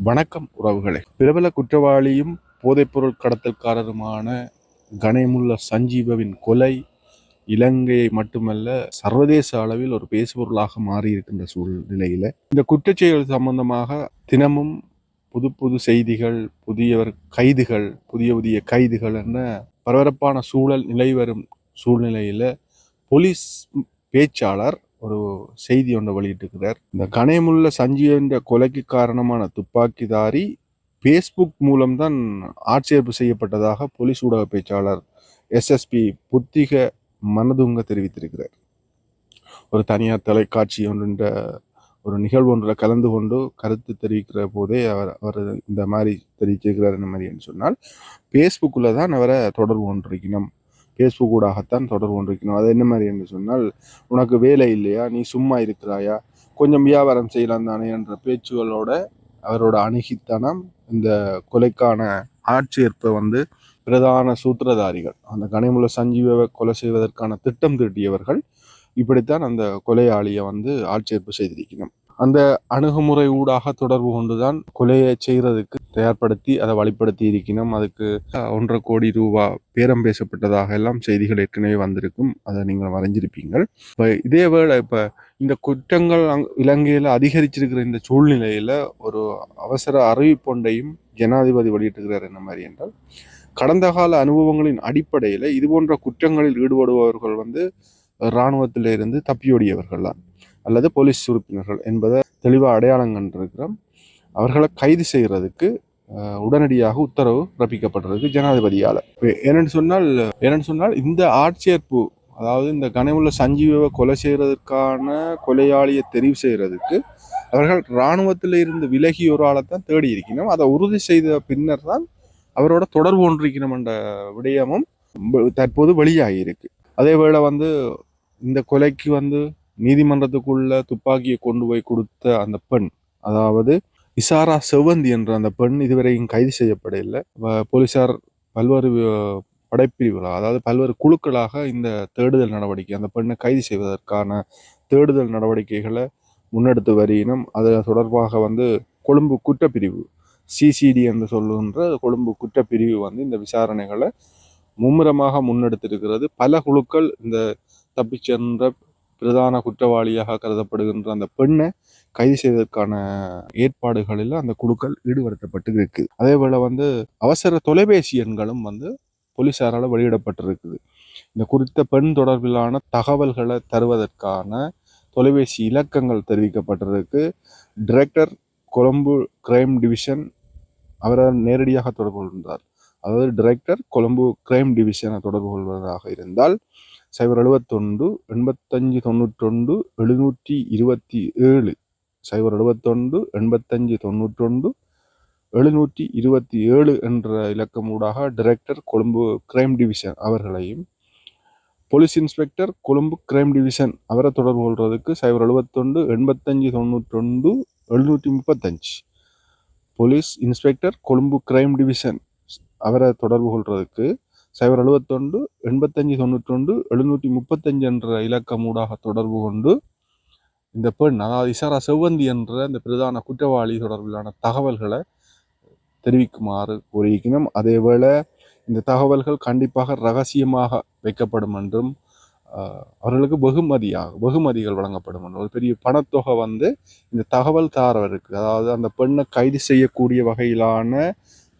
வணக்கம் உறவுகளே. பிரபல குற்றவாளியும் போதைப்பொருள் கடத்தல்காரருமான கணேமுல்ல சஞ்சீவவின் கொலை இலங்கையை மட்டுமல்ல சர்வதேச அளவில் ஒரு பேசுபொருளாக மாறி இருக்கின்ற இந்த குற்றச்செயல் சம்பந்தமாக தினமும் புது புது செய்திகள் புதியவர் கைதுகள் புதிய புதிய கைதுகள் என பரபரப்பான சூழல் நிலை வரும் சூழ்நிலையில் போலீஸ் பேச்சாளர் ஒரு செய்தி ஒன்றை வெளியிட்டிருக்கிறார். இந்த கனேமுள்ள சஞ்சீவ் என்ற கொலைக்கு காரணமான துப்பாக்கிதாரி ஃபேஸ்புக் மூலம்தான் ஆட்சேர்ப்பு செய்யப்பட்டதாக போலீஸ் ஊடக பேச்சாளர் எஸ்எஸ்பி புத்திக மனதுங்க தெரிவித்திருக்கிறார். ஒரு தனியார் தொலைக்காட்சி ஒன்றுன்ற ஒரு நிகழ்வு ஒன்றில் கலந்து கொண்டு கருத்து தெரிவிக்கிற போதே அவர் அவர் இந்த மாதிரி தெரிவிச்சிருக்கிறார் இந்த மாதிரி சொன்னால் ஃபேஸ்புக்கில் தான் அவரை தொடர்பு கொண்டிருக்கணும். ஃபேஸ்புக் ஊடாகத்தான் தொடர்பு கொண்டிருக்கணும். அது என்ன மாதிரி என்று சொன்னால் உனக்கு வேலை இல்லையா? நீ சும்மா இருக்கிறாயா? கொஞ்சம் வியாபாரம் செய்யலாம் தானே என்ற பேச்சுகளோட அவரோட அணுகித்தனம் இந்த கொலைக்கான ஆட்சேர்ப்பை வந்து பிரதான சூத்திரதாரிகள் அந்த கனிமுல சஞ்சீவை கொலை செய்வதற்கான திட்டம் தீட்டியவர்கள் இப்படித்தான் அந்த கொலையாளியை வந்து ஆட்சேர்ப்பு செய்திருக்கணும். அந்த அணுகுமுறை ஊடாக தொடர்பு கொண்டுதான் கொலையை செய்கிறதுக்கு தயார்படுத்தி அதை வழிப்படுத்தி இருக்கணும் அதுக்கு ஒன்றரை கோடி ரூபா பேரம் பேசப்பட்டதாக எல்லாம் செய்திகள் ஏற்கனவே வந்திருக்கும். அதை நீங்கள் வரைஞ்சிருப்பீங்கள் இப்போ இதே வேளை இப்போ இந்த குற்றங்கள் அங்- இலங்கையில் அதிகரிச்சிருக்கிற இந்த சூழ்நிலையில் ஒரு அவசர அறிவிப்பொன்றையும் ஜனாதிபதி வெளியிட்டிருக்கிறார் என்ன மாதிரி என்றால் கடந்த கால அனுபவங்களின் அடிப்படையில் இது போன்ற குற்றங்களில் ஈடுபடுபவர்கள் வந்து இராணுவத்திலிருந்து தப்பியோடியவர்கள் தான் அல்லது போலீஸ் உறுப்பினர்கள் என்பதை தெளிவாக அடையாளம் கண்டிருக்கிறோம். அவர்களை கைது செய்கிறதுக்கு உடனடியாக உத்தரவு பிறப்பிக்கப்பட்டிருக்கு ஜனாதிபதியால். என்னென்னு சொன்னால் ஏனென்று சொன்னால் இந்த ஆட்சேர்ப்பு அதாவது இந்த கனவுள்ள சஞ்சீவை கொலை செய்கிறதுக்கான கொலையாளியை தெரிவு செய்கிறதுக்கு அவர்கள் இராணுவத்தில் இருந்து விலகி ஒரு ஆளைத்தான் தேடி இருக்கணும். அதை உறுதி செய்த பின்னர் தான் அவரோட தொடர்பு ஒன்றிருக்கணும் என்ற விடயமும் தற்போது வெளியாகியிருக்கு அதே வேளை வந்து இந்த கொலைக்கு வந்து நீதிமன்றத்துக்குள்ள துப்பாக்கியை கொண்டு போய் கொடுத்த அந்த பெண் அதாவது இசாரா செவ்வந்தி என்ற அந்த பெண் இதுவரையும் கைது செய்யப்படவில்லை. வ- போலீசார் பல்வேறு படைப்பிரிவுகளாக அதாவது பல்வேறு குழுக்களாக இந்த தேடுதல் நடவடிக்கை அந்த பெண்ணை கைது செய்வதற்கான தேடுதல் நடவடிக்கைகளை முன்னெடுத்து வரினும் அது தொடர்பாக வந்து கொழும்பு குற்றப்பிரிவு சிசிடி என்று சொல்லுகின்ற கொழும்பு குற்றப்பிரிவு வந்து இந்த விசாரணைகளை மும்முரமாக முன்னெடுத்திருக்கிறது. பல குழுக்கள் இந்த தப்பிச் சென்ற பிரதான குற்றவாளியாக கருதப்படுகின்ற அந்த பெண்ணை கைது செய்வதற்கான ஏற்பாடுகளில் அந்த குழுக்கள் ஈடுபடுத்தப்பட்டு இருக்கு அதே போல் வந்து அவசர தொலைபேசி எண்களும் வந்து போலீஸாரால் வெளியிடப்பட்டிருக்குது. இந்த குறித்த பெண் தொடர்பிலான தகவல்களை தருவதற்கான தொலைபேசி இலக்கங்கள் தெரிவிக்கப்பட்டிருக்கு. டிரெக்டர் கொழும்பு கிரைம் டிவிஷன் அவரை நேரடியாக தொடர்பு கொள்கிறார். அதாவது டிரெக்டர் கொழும்பு கிரைம் டிவிஷனை தொடர்பு கொள்வதாக இருந்தால் சைபர் எழுபத்தொண்டு எண்பத்தஞ்சு தொண்ணூற்றொண்டு எழுநூற்றி இருபத்தி ஏழு சைபர் எழுபத்தொண்டு எண்பத்தஞ்சு தொண்ணூற்றொண்டு எழுநூற்றி இருபத்தி ஏழு என்ற இலக்கம் ஊடாக டிரெக்டர் கொழும்பு கிரைம் டிவிஷன் அவர்களையும் police inspector Colombo crime division அவரை தொடர்பு கொள்றதுக்கு சைபர் எழுபத்தொண்டு எண்பத்தஞ்சு தொண்ணூற்றொண்டு எழுநூற்றி முப்பத்தஞ்சு. Police inspector Colombo crime division அவரை தொடர்பு கொள்றதுக்கு சைபர் எழுபத்தொண்டு எண்பத்தஞ்சு தொண்ணூற்றொண்டு எழுநூற்றி முப்பத்தஞ்சு என்ற இலக்கமூடாக தொடர்பு கொண்டு இந்த பெண் அதாவது இசாரா செவ்வந்தி என்ற இந்த பிரதான குற்றவாளி தொடர்பிலான தகவல்களை தெரிவிக்குமாறு கூறியிருக்கணும் அதேவேளை இந்த தகவல்கள் கண்டிப்பாக ரகசியமாக வைக்கப்படும் என்றும் அவர்களுக்கு வெகுமதியாக வெகுமதிகள் வழங்கப்படும் என்றும் ஒரு பெரிய பணத்தொகை வந்து இந்த தகவல் தாரவருக்கு அதாவது அந்த பெண்ணை கைது செய்யக்கூடிய வகையிலான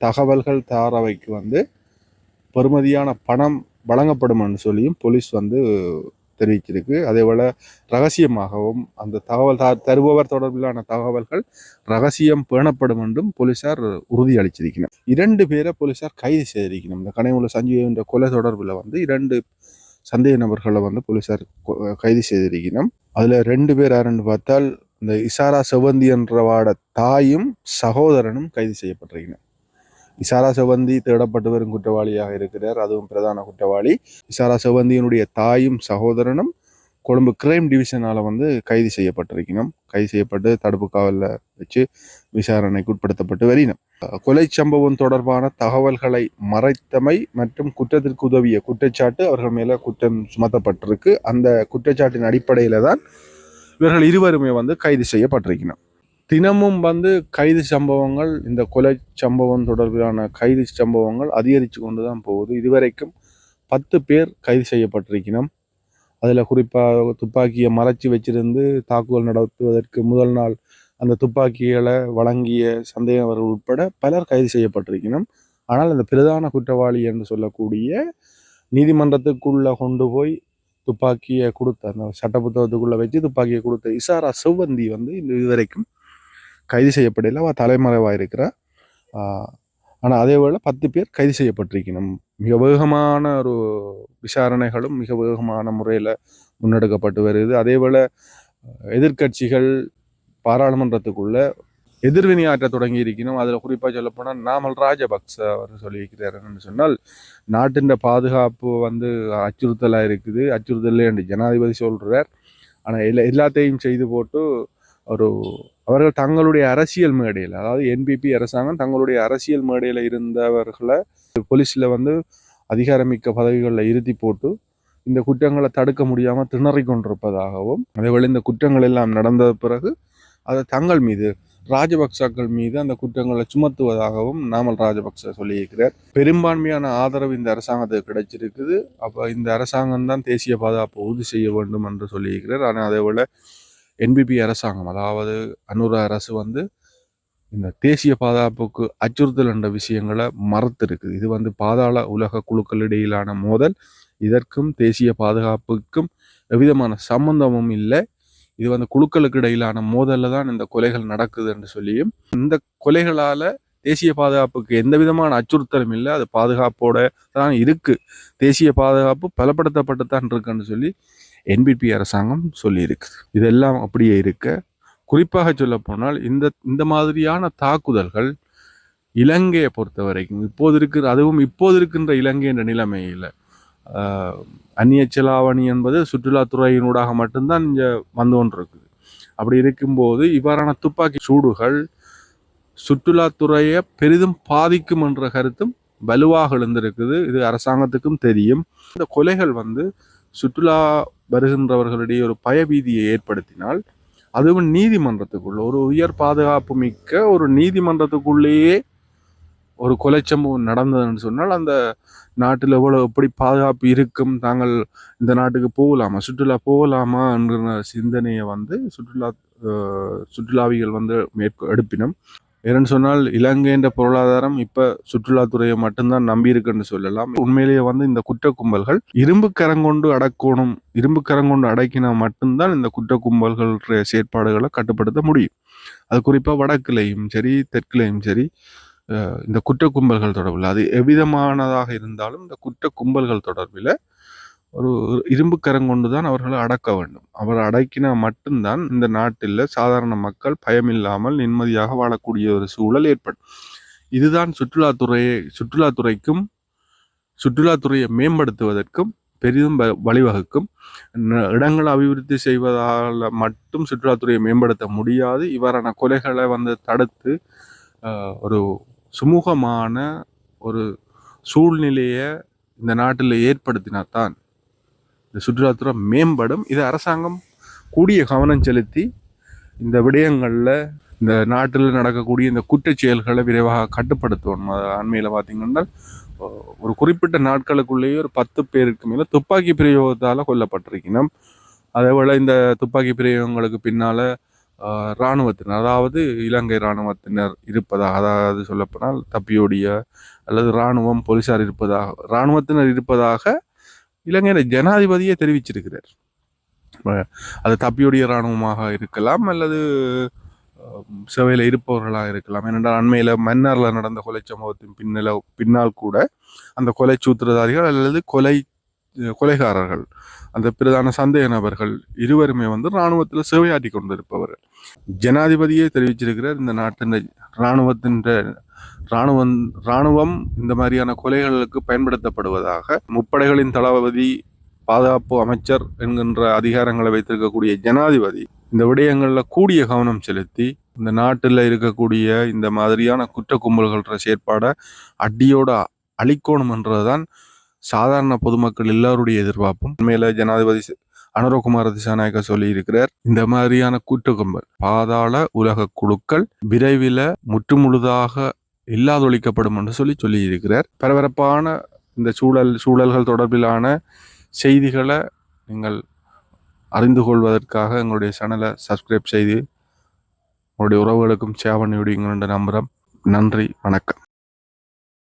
தகவல்கள் தாரவைக்கு வந்து பெறுமதியான பணம் வழங்கப்படும்னு சொல்லியும் போலீஸ் வந்து தெரிவிச்சிருக்கு. அதேபோல் ரகசியமாகவும் அந்த தகவல் தருபவர் தொடர்பிலான தகவல்கள் ரகசியம் பேணப்படும் என்றும் போலீசார் உறுதி அளிச்சிருக்கணும் இரண்டு பேரை போலீசார் கைது செய்திருக்கணும் இந்த கனைமுள்ள சஞ்சீவ் என்ற கொலை தொடர்பில் வந்து இரண்டு சந்தேக நபர்களை வந்து போலீசார் கொ- கைது செய்திருக்கணும் அதில் ரெண்டு பேர் யாருன்னு பார்த்தால் இந்த இசாரா செவந்தி என்றவாட தாயும் சகோதரனும் கைது செய்யப்பட்டிருக்கணும் இசாரா செவந்தி தேடப்பட்டு வரும் குற்றவாளியாக இருக்கிறார். அதுவும் பிரதான குற்றவாளி. இசாரா செவந்தியினுடைய தாயும் சகோதரனும் கொழும்பு கிரைம் டிவிஷனால் வந்து கைது செய்யப்பட்டிருக்கணும். கைது செய்யப்பட்டு தடுப்பு காவலில் வச்சு விசாரணைக்கு உட்படுத்தப்பட்டு வரினம் கொலை சம்பவம் தொடர்பான தகவல்களை மறைத்தமை மற்றும் குற்றத்திற்கு உதவிய குற்றச்சாட்டு அவர்கள் மேலே குற்றம் சுமத்தப்பட்டிருக்கு. அந்த குற்றச்சாட்டின் அடிப்படையில் தான் இவர்கள் இருவருமே வந்து கைது செய்யப்பட்டிருக்கணும். தினமும் வந்து கைது சம்பவங்கள் இந்த கொலை சம்பவம் தொடர்பிலான கைது சம்பவங்கள் அதிகரித்து கொண்டு தான் போகுது. இதுவரைக்கும் பத்து பேர் கைது செய்யப்பட்டிருக்கணும் அதில் குறிப்பாக துப்பாக்கியை மறைச்சி வச்சிருந்து தாக்குதல் நடத்துவதற்கு முதல் நாள் அந்த துப்பாக்கிகளை வழங்கிய சந்தேகவர்கள் உட்பட பலர் கைது செய்யப்பட்டிருக்கணும் ஆனால் அந்த பிரதான குற்றவாளி என்று சொல்லக்கூடிய நீதிமன்றத்துக்குள்ளே கொண்டு போய் துப்பாக்கியை கொடுத்த அந்த சட்ட புத்தகத்துக்குள்ளே வச்சு துப்பாக்கியை கொடுத்த இசாரா செவ்வந்தி வந்து இந்த இதுவரைக்கும் கைது செய்யப்படையில் அவள் தலைமறைவாக இருக்கிறார் ஆனால் அதே வேளை பத்து பேர் கைது செய்யப்பட்டிருக்கணும். மிக வேகமான ஒரு விசாரணைகளும் மிக வேகமான முறையில் முன்னெடுக்கப்பட்டு வருது அதே வேளை எதிர்க்கட்சிகள் பாராளுமன்றத்துக்குள்ள எதிர்வினையாற்ற தொடங்கி இருக்கணும் அதில் குறிப்பாக சொல்லப்போனால் நாமல் ராஜபக்ச அவர் சொல்லியிருக்கிறார் என்னன்னு சொன்னால் நாட்டின் பாதுகாப்பு வந்து அச்சுறுத்தலாக இருக்குது. அச்சுறுத்தல் என்று ஜனாதிபதி சொல்கிறார் ஆனால் எல்லா எல்லாத்தையும் செய்து போட்டு ஒரு அவர்கள் தங்களுடைய அரசியல் மேடையில் அதாவது என்பிபி அரசாங்கம் தங்களுடைய அரசியல் மேடையில் இருந்தவர்களை போலீஸில் வந்து அதிகாரமிக்க பதவிகளில் இருத்தி போட்டு இந்த குற்றங்களை தடுக்க முடியாமல் திணறி கொண்டிருப்பதாகவும் அதேவேளை இந்த குற்றங்கள் எல்லாம் நடந்த பிறகு அதை தங்கள் மீது ராஜபக்சாக்கள் மீது அந்த குற்றங்களை சுமத்துவதாகவும் நாமல் ராஜபக்ச சொல்லியிருக்கிறார். பெரும்பான்மையான ஆதரவு இந்த அரசாங்கத்துக்கு கிடைச்சிருக்குது. அப்போ இந்த அரசாங்கம் தான் தேசிய பாதுகாப்பை உறுதி செய்ய வேண்டும் என்று சொல்லியிருக்கிறார். ஆனால் அதே போல் என்பிபி அரசாங்கம் அதாவது அனுரா அரசு வந்து இந்த தேசிய பாதுகாப்புக்கு அச்சுறுத்தல் என்ற விஷயங்களை மறத்திருக்குது இது வந்து பாதாள உலக குழுக்களிடையிலான மோதல். இதற்கும் தேசிய பாதுகாப்புக்கும் எவ்விதமான சம்பந்தமும் இல்லை. இது வந்து குழுக்களுக்கு இடையிலான மோதலில் தான் இந்த கொலைகள் நடக்குது என்று சொல்லியும் இந்த கொலைகளால் தேசிய பாதுகாப்புக்கு எந்த விதமான அச்சுறுத்தலும் இல்லை. அது பாதுகாப்போட தான் இருக்குது தேசிய பாதுகாப்பு பலப்படுத்தப்பட்டு தான் இருக்குன்னு சொல்லி என்பிபி அரசாங்கம் சொல்லியிருக்குது இதெல்லாம் அப்படியே இருக்க. குறிப்பாக சொல்ல போனால் இந்த இந்த மாதிரியான தாக்குதல்கள் இலங்கையை பொறுத்த வரைக்கும் இப்போது இருக்கிற அதுவும் இப்போது இருக்கின்ற இலங்கை என்ற நிலைமையில் அந்நிய செலாவணி என்பது சுற்றுலாத்துறையினூடாக மட்டும்தான் இங்கே வந்து கொண்டிருக்குது. அப்படி இருக்கும்போது இவ்வாறான துப்பாக்கி சூடுகள் சுற்றுலாத்துறையை பெரிதும் பாதிக்கும் என்ற கருத்தும் வலுவாக எழுந்திருக்குது. இது அரசாங்கத்துக்கும் தெரியும். இந்த கொலைகள் வந்து சுற்றுலா வருகின்றவர்களிடையே ஒரு பயபீதியை ஏற்படுத்தினால் அதுவும் நீதிமன்றத்துக்குள்ள ஒரு உயர் பாதுகாப்பு மிக்க ஒரு நீதிமன்றத்துக்குள்ளேயே ஒரு கொலை சம்பவம் நடந்ததுன்னு சொன்னால் அந்த நாட்டில் எவ்வளோ எப்படி பாதுகாப்பு இருக்கும் தாங்கள் இந்த நாட்டுக்கு போகலாமா சுற்றுலா போகலாமா என்கிற சிந்தனையை வந்து சுற்றுலா சுற்றுலாவிகள் வந்து மேற்கொ எடுப்பினும் ஏன்னு சொன்னால் இலங்கைன்ற பொருளாதாரம் இப்போ சுற்றுலாத்துறையை மட்டும்தான் நம்பி இருக்குன்னு சொல்லலாம். உண்மையிலேயே வந்து இந்த குற்ற கும்பல்கள் இரும்பு கரங்கொண்டு அடக்கணும் இரும்பு கரங்கொண்டு அடக்கினா மட்டும்தான் இந்த குற்ற கும்பல்களுடைய செயற்பாடுகளை கட்டுப்படுத்த முடியும். அது குறிப்பாக வடக்குலையும் சரி தெற்குலையும் சரி இந்த குற்ற கும்பல்கள் தொடர்பில். அது எவ்விதமானதாக இருந்தாலும் இந்த குற்ற கும்பல்கள் தொடர்பில் ஒரு இரும்பு கரங்கொண்டு தான் அவர்களை அடக்க வேண்டும். அவர் அடக்கினா மட்டும்தான் இந்த நாட்டில் சாதாரண மக்கள் பயமில்லாமல் நிம்மதியாக வாழக்கூடிய ஒரு சூழல் ஏற்படும். இதுதான் சுற்றுலாத்துறையை சுற்றுலாத்துறைக்கும் சுற்றுலாத்துறையை மேம்படுத்துவதற்கும் பெரிதும் வழிவகுக்கும். இடங்களை அபிவிருத்தி செய்வதால் மட்டும் சுற்றுலாத்துறையை மேம்படுத்த முடியாது. இவ்வாறான கொலைகளை வந்து தடுத்து ஒரு சுமூகமான ஒரு சூழ்நிலையை இந்த நாட்டில் ஏற்படுத்தினால்தான் இந்த சுற்றுலாத்துறை மேம்படும். இது அரசாங்கம் கூடிய கவனம் செலுத்தி இந்த விடயங்களில் இந்த நாட்டில் நடக்கக்கூடிய இந்த குற்றச் செயல்களை விரைவாக கட்டுப்படுத்தணும். அண்மையில் பார்த்திங்கன்னா ஒரு குறிப்பிட்ட நாட்களுக்குள்ளேயே ஒரு பத்து பேருக்கு மேலே துப்பாக்கி பிரயோகத்தால் கொல்லப்பட்டிருக்கணும் அதே போல் இந்த துப்பாக்கி பிரயோகங்களுக்கு பின்னால் இராணுவத்தினர் அதாவது இலங்கை இராணுவத்தினர் இருப்பதாக அதாவது சொல்லப்போனால் தப்பியோடிய அல்லது இராணுவம் போலீஸார் இருப்பதாக இராணுவத்தினர் இருப்பதாக இலங்கையின் ஜனாதிபதியே தெரிவிச்சிருக்கிறார். அது தப்பியுடைய இராணுவமாக இருக்கலாம் அல்லது சேவையில் இருப்பவர்களாக இருக்கலாம். ஏனென்றால் அண்மையில் மன்னாரில் நடந்த கொலை சம்பவத்தின் பின்னல பின்னால் கூட அந்த கொலை சூத்திரதாரிகள் அல்லது கொலை கொலைகாரர்கள் அந்த பிரதான சந்தேக நபர்கள் இருவருமே வந்து இராணுவத்தில் சேவையாற்றி கொண்டிருப்பவர்கள் ஜனாதிபதியே தெரிவிச்சிருக்கிறார் இந்த நாட்டின் இராணுவத்தின் இராணுவம் இராணுவம் இந்த மாதிரியான கொலைகளுக்கு பயன்படுத்தப்படுவதாக முப்படைகளின் தளபதி பாதுகாப்பு அமைச்சர் என்கின்ற அதிகாரங்களை வைத்திருக்கக்கூடிய ஜனாதிபதி இந்த விடயங்களில் கூடிய கவனம் செலுத்தி இந்த நாட்டில் இருக்கக்கூடிய இந்த மாதிரியான குற்ற கும்பல்கள செயற்பாடை அடியோட அழிக்கணும் என்றதுதான் சாதாரண பொதுமக்கள் எல்லாருடைய எதிர்பார்ப்பும் உண்மையில ஜனாதிபதி அனுரகுமார திசாநாயக்க சொல்லியிருக்கிறார். இந்த மாதிரியான கூட்டுக்கும்பல் பாதாள உலக குழுக்கள் விரைவில் முற்றுமுழுதாக இல்லாதொழிக்கப்படும் என்று சொல்லி சொல்லியிருக்கிறார். பரபரப்பான இந்த சூழல் சூழல்கள் தொடர்பிலான செய்திகளை நீங்கள் அறிந்து கொள்வதற்காக எங்களுடைய சேனலை சப்ஸ்கிரைப் செய்து உங்களுடைய உறவுகளுக்கும் ஷேர் பண்ணி விடுவீங்க என்ற நம்புகிறோம். நன்றி வணக்கம்.